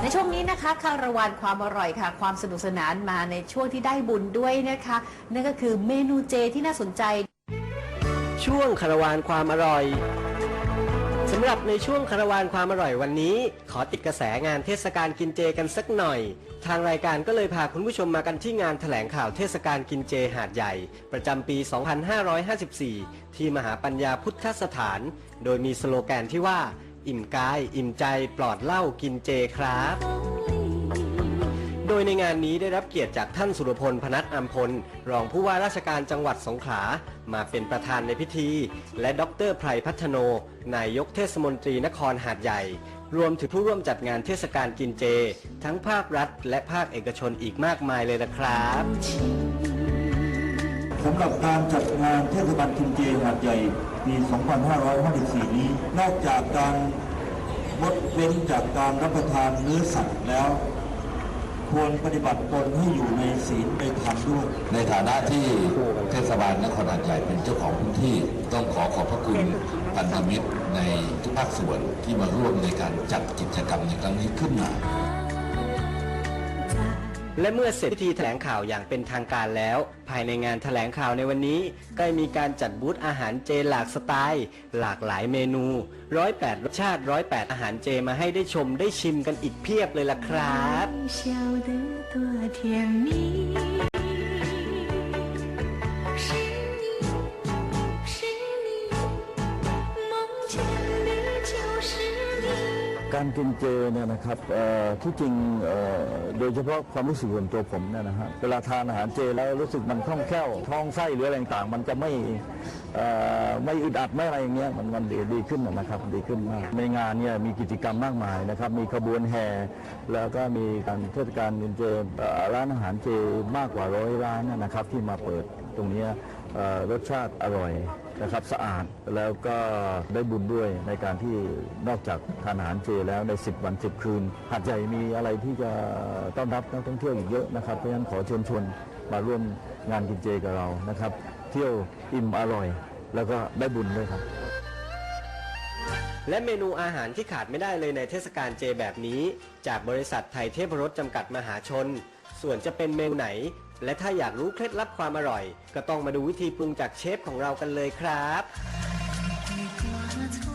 ในช่วงนี้นะคะคาราวานความอร่อยค่ะ ความสนุกสนานมาในช่วงที่ได้บุญด้วยนะคะ นั่นก็คือเมนูเจที่น่าสนใจ ช่วงคาราวานความอร่อยสำหรับในช่วงคาราวานความอร่อยวันนี้ ขอติดกระแสงานเทศกาลกินเจกันสักหน่อย ทางรายการก็เลยพาคุณผู้ชมมากันที่งานแถลงข่าวเทศกาลกินเจหาดใหญ่ ประจำปี 2554 ที่มหาปัญญาพุทธสถาน โดยมีสโลแกนที่ว่า อิ่มกาย อิ่มใจปลอดเหล้ากินเจครับ โดยในงานนี้ได้รับเกียรติจากท่านสุรพลพนัทอัมพล รองผู้ว่าราชการจังหวัดสงขลา มาเป็นประธานในพิธี และดรไพรพัฒโน นายกเทศมนตรีนครหาดใหญ่ รวมถึงผู้ร่วมจัดงานเทศกาลกินเจ ทั้งภาครัฐ และภาคเอกชนอีกมากมายเลยนะครับสำหรับการจัดงานเทศกาลกินเจหาดใหญ่ ปี 2554 นี้ นอกจากการงดเว้นจากการรับประทานเนื้อสัตว์แล้ว ควรปฏิบัติตนให้อยู่ในศีลในธรรมด้วย ในฐานะที่เทศบาลนครหาดใหญ่เป็นเจ้าของพื้นที่ ต้องขอขอบพระคุณพันธมิตรในทุกภาคส่วนที่มาร่วมในการจัดกิจกรรมในครั้งนี้ขึ้นมา และเมื่อเสร็จพิธีแถลงข่าวอย่างเป็นทางการแล้ว ภายในงานแถลงข่าวในวันนี้ ก็มีการจัดบูธอาหารเจหลากสไตล์ หลากหลายเมนูร้อยแปดรสชาติร้อยแปดอาหารเจมาให้ได้ชมได้ชิมกันอีกเพียบเลยล่ะครับ การกินเจเนี่ยนะครับที่จริงโดยเฉพาะความรู้สึกส่วนตัวผมเนี่ยนะฮะเวลาทานอาหารเจแล้วรู้สึกมันคล่องแคล่วท้องไส้หรืออะไรต่างมันจะไม่ไม่อึดอัดไม่อะไรอย่างเงี้ยมันมันดีดีขึ้นนะครับดีขึ้นมากในงานเนี่ยมีกิจกรรมมากมายนะครับมีขบวนแห่แล้วก็มีการเทศกาลกินเจร้านอาหารเจมากกว่าร้อยร้านนะครับที่มาเปิดตรงนี้ รสชาติอร่อยนะครับสะอาดแล้วก็ได้บุญด้วยในการที่นอกจากทานอาหารเจแล้วใน 10 วัน 10 คืน หาดใหญ่มีอะไรที่จะต้อนรับนักท่องเที่ยวอีกเยอะนะครับเพราะฉะนั้นขอเชิญชวนมาร่วมงานกินเจกับเรานะครับ เที่ยวอิ่มอร่อย แล้วก็ได้บุญด้วยครับ และเมนูอาหารที่ขาดไม่ได้เลยในเทศกาลเจแบบนี้ จากบริษัทไทยเทพรสจำกัดมหาชน ส่วนจะเป็นเมนูไหน และถ้าอยากรู้เคล็ดลับความอร่อย ก็ต้องมาดูวิธีปรุงจากเชฟของเรากันเลยครับ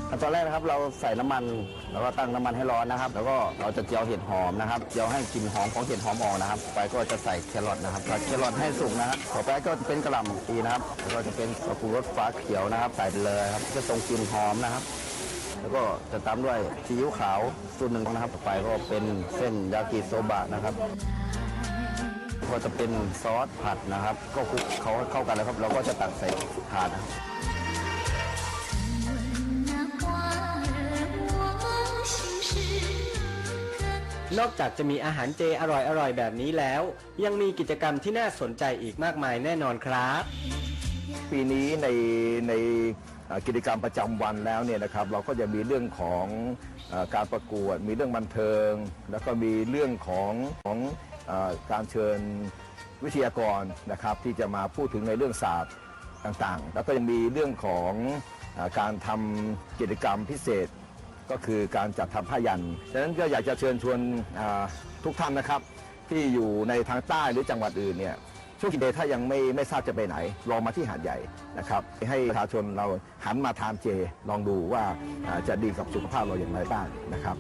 ขั้นตอนแรกนะครับเราใส่น้ำมันแล้วก็ตั้งน้ำมันให้ร้อนนะครับ แล้วก็เราจะเจียวเห็ดหอมนะครับเจียวให้กลิ่นหอมของเห็ดหอมออกนะครับไปก็จะใส่แครอทนะครับผัดแครอทให้สุกนะครับต่อไปก็จะเป็นกระหล่ำปีนะครับแล้วก็จะเป็นกระปูรสฟ้าเขียวนะครับใส่ไปเลยครับจะส่งกลิ่นหอมนะครับ แล้วก็จะตามด้วยซีอิ๊วขาวสูตรหนึ่งนะครับต่อไปก็เป็นเส้นยากิโซบะนะครับ พอจะเป็นซอสผัดนะครับ ก็คุกเขาเข้ากันแล้วครับ เราก็จะตักใส่ถาดนอกจากจะมีอาหารเจอร่อยอร่อยแบบนี้แล้ว ยังมีกิจกรรมที่น่าสนใจอีกมากมายแน่นอนครับ ปีนี้ในในกิจกรรมประจำวันแล้วเนี่ยนะครับ เราก็จะมีเรื่องของการประกวด มีเรื่องบันเทิง แล้วก็มีเรื่องของของ การเชิญวิทยากรนะครับที่จะมาพูดถึงในเรื่องศาสตร์ต่างๆ แล้วก็ยังมีเรื่องของอการทำกิจกรรมพิเศษก็คือการจัดทำผ้ายันฉะนั้นก็อยากจะเชิญชวนทุกท่านนะครับ ที่อยู่ในทางใต้หรือจังหวัดอื่นเนี่ยช่วงกินเดย์ถ้ายังไม่ไม่ทราบจะไปไหน ลองมาที่หาดใหญ่นะครับ ให้ประชาชนเราหันมาทานเจลองดูว่าจะดีกับสุขภาพเราอย่างไรบ้างนะครับ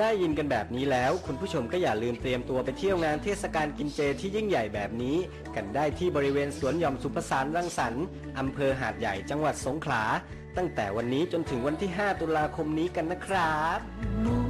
ได้ยินกันแบบนี้แล้ว คุณผู้ชมก็อย่าลืมเตรียมตัวไปเที่ยวงานเทศกาลกินเจที่ยิ่งใหญ่แบบนี้ กันได้ที่บริเวณสวนหย่อมสุภสารรังสรรค์อำเภอหาดใหญ่จังหวัดสงขลา ตั้งแต่วันนี้จนถึงวันที่ 5 ตุลาคมนี้กันนะครับ